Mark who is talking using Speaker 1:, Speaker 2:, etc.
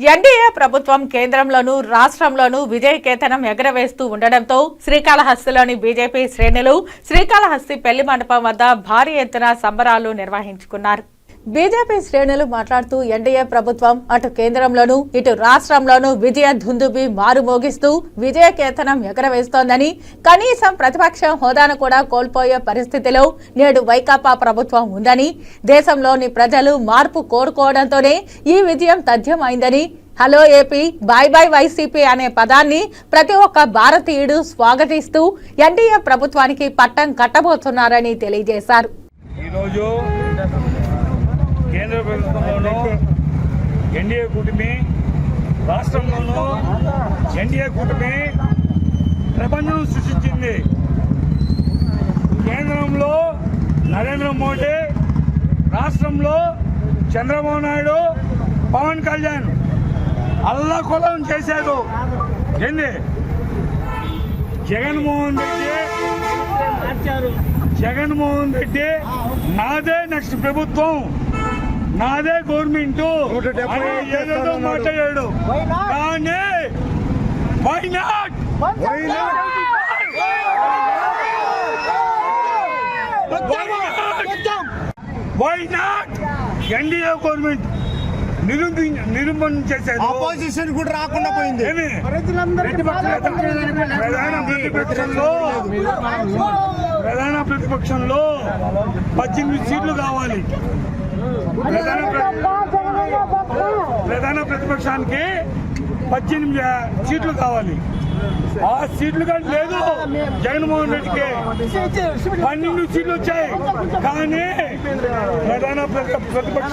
Speaker 1: NDA ప్రభుత్వం కేంద్రంలోనూ రాష్ట్రంలోనూ విజయకేతనం ఎగరవేస్తూ ఉండడంతో శ్రీకాళహస్తిలోని బీజేపీ శ్రేణులు శ్రీకాళహస్తి పెళ్ళి మండపం వద్ద భారీ ఎత్తున సంబరాలు నిర్వహించుకున్నారు. బీజేపీ శ్రేణులు మాట్లాడుతూ ఎన్డీఏ ప్రభుత్వం అటు కేంద్రంలోనూ ఇటు రాష్ట్రంలోనూ విజయ ధుందుబి మారుమోగిస్తూ విజయకేతనం ఎగరవేస్తోందని కనీసం ప్రతిపక్ష హోదాను కూడా కోల్పోయే పరిస్థితిలో నేడు వైకాపా ప్రభుత్వం ఉందని దేశంలోని ప్రజలు మార్పు కోరుకోవడంతోనే ఈ విజయం తథ్యమైందని hello AP bye bye YCP అనే పదాన్ని ప్రతి ఒక్క భారతీయుడు స్వాగతిస్తూ ఎన్డీఏ ప్రభుత్వానికి పట్టం కట్టబోతున్నారని తెలియజేశారు.
Speaker 2: ఈరోజు కేంద్ర ప్రభుత్వంలోనూ ఎన్డీఏ కూటమి రాష్ట్రంలోనూ ఎన్డీఏ కూటమి ప్రపంచం సృష్టించింది. కేంద్రంలో నరేంద్ర మోడీ రాష్ట్రంలో చంద్రబాబు నాయుడు పవన్ కళ్యాణ్ అల్లకొలం చేశారు. ఏంది? జగన్మోహన్ రెడ్డి జగన్మోహన్ రెడ్డి నాదే నెక్స్ట్ ప్రభుత్వం. నాదే గవర్నమెంట్ అని ఏదేదో మాట్లాడాడు కానీ why not why not NDA government నిరూపి నిరూపణ చేశారు.
Speaker 3: ఆపోజిషన్ కూడా రాకుండా పోయింది?
Speaker 2: ప్రధాన ప్రతిపక్షంలో ప్రధాన ప్రతిపక్షంలో పద్దెనిమిది సీట్లు కావాలి. ప్రధాన ప్ర- ప్రధాన ప్రతిపక్షానికి పద్దెనిమిది సీట్లు కావాలి. ఆ సీట్లు కానీ లేదు. జగన్మోహన్ రెడ్డికి పన్నెండు సీట్లు వచ్చాయి. కానీ ప్రధాన ప్రతి- ప్రతిపక్ష